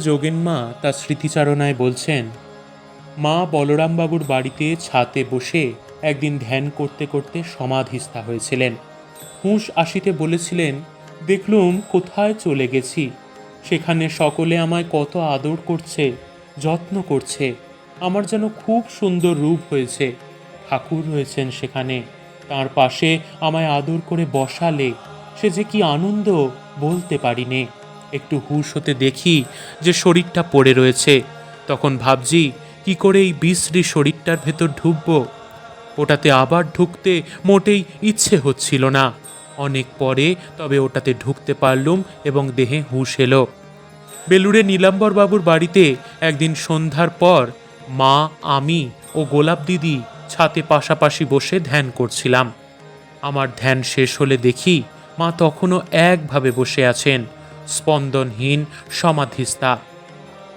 যোগেন মা তার স্মৃতিচারণায় বলছেন, মা বলরামবাবুর বাড়িতে ছাতে বসে একদিন ধ্যান করতে করতে সমাধিস্থা হয়েছিলেন। হুঁশ আসিতে বলেছিলেন, দেখলুম কোথায় চলে গেছি। সেখানে সকলে আমায় কত আদর করছে, যত্ন করছে। আমার যেন খুব সুন্দর রূপ হয়েছে। ঠাকুর রয়েছেন সেখানে। তার পাশে আমায় আদর করে বসালে সে যে কি আনন্দ বলতে পারি নে। একটু হুঁশ হতে দেখি যে শরীরটা পড়ে রয়েছে। তখন ভাবছি, কি করে এই বিশ্রী শরীরটার ভেতর ঢুকবো? ওটাতে আবার ঢুকতে মোটেই ইচ্ছে হচ্ছিল না। অনেক পরে তবে ওটাতে ঢুকতে পারলুম এবং দেহে হুঁশ এলো। বেলুড়ে নীলাম্বর বাবুর বাড়িতে একদিন সন্ধ্যার পর মা, আমি ও গোলাপ দিদি ছাতে পাশাপাশি বসে ধ্যান করছিলাম। আমার ধ্যান শেষ হলে দেখি মা তখনও একভাবে বসে আছেন। স্পন্দনহীন সমাধিস্থা।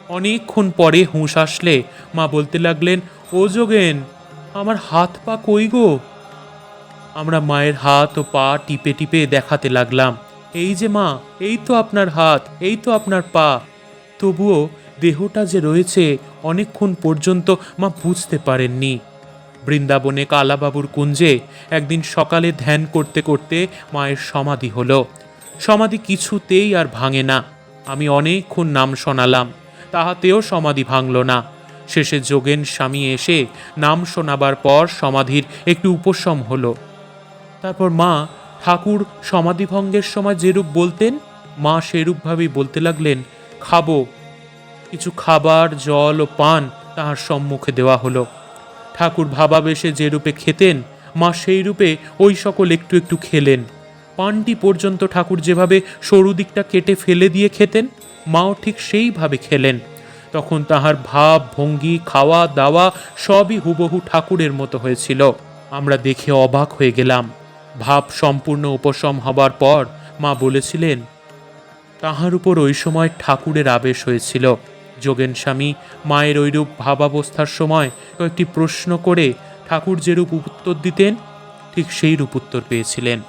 অনেকক্ষণ পরে হুঁশ আসলে মা বলতে লাগলেন, ও যোগেন, আমার হাত পা কই গো? আমরা মায়ের হাত ও পা টিপে টিপে দেখাতে লাগলাম, এই যে মা, এই তো আপনার হাত, এই তো আপনার পা। তবুও দেহটা যে রয়েছে অনেকক্ষণ পর্যন্ত মা বুঝতে পারেননি। বৃন্দাবনে কালাবাবুর কুঞ্জে একদিন সকালে ধ্যান করতে করতে মায়ের সমাধি হলো। সমাধি কিছুতেই আর ভাঙে না। আমি অনেকক্ষণ নাম শোনালাম, তাহাতেও সমাধি ভাঙল না। শেষে যোগেন স্বামী এসে নাম শোনাবার পর সমাধির একটু উপশম হলো। তারপর মা, ঠাকুর সমাধিভঙ্গের সময় যেরূপ বলতেন, মা সেরূপভাবেই বলতে লাগলেন, খাব। কিছু খাবার, জল ও পান তাহার সম্মুখে দেওয়া হলো। ঠাকুর ভাবাবেশে যে রূপে খেতেন, মা সেই রূপে ওই সকল একটু একটু খেলেন। পানটি পর্যন্ত ঠাকুর যেভাবে সরু দিকটা কেটে ফেলে দিয়ে খেতেন, মাও ঠিক সেইভাবে খেলেন। তখন তাহার ভাব, ভঙ্গি, খাওয়া, দাওয়া সবই হুবহু ঠাকুরের মতো হয়েছিল। আমরা দেখে অবাক হয়ে গেলাম। ভাব সম্পূর্ণ উপশম হবার পর মা বলেছিলেন, তাহার উপর ওই সময় ঠাকুরের আবেশ হয়েছিল। যোগেন স্বামী মায়ের ওইরূপ ভাবাবস্থার সময় কয়েকটি প্রশ্ন করে ঠাকুর যেরূপ উত্তর দিতেন, ঠিক সেই রূপ উত্তর পেয়েছিলেন।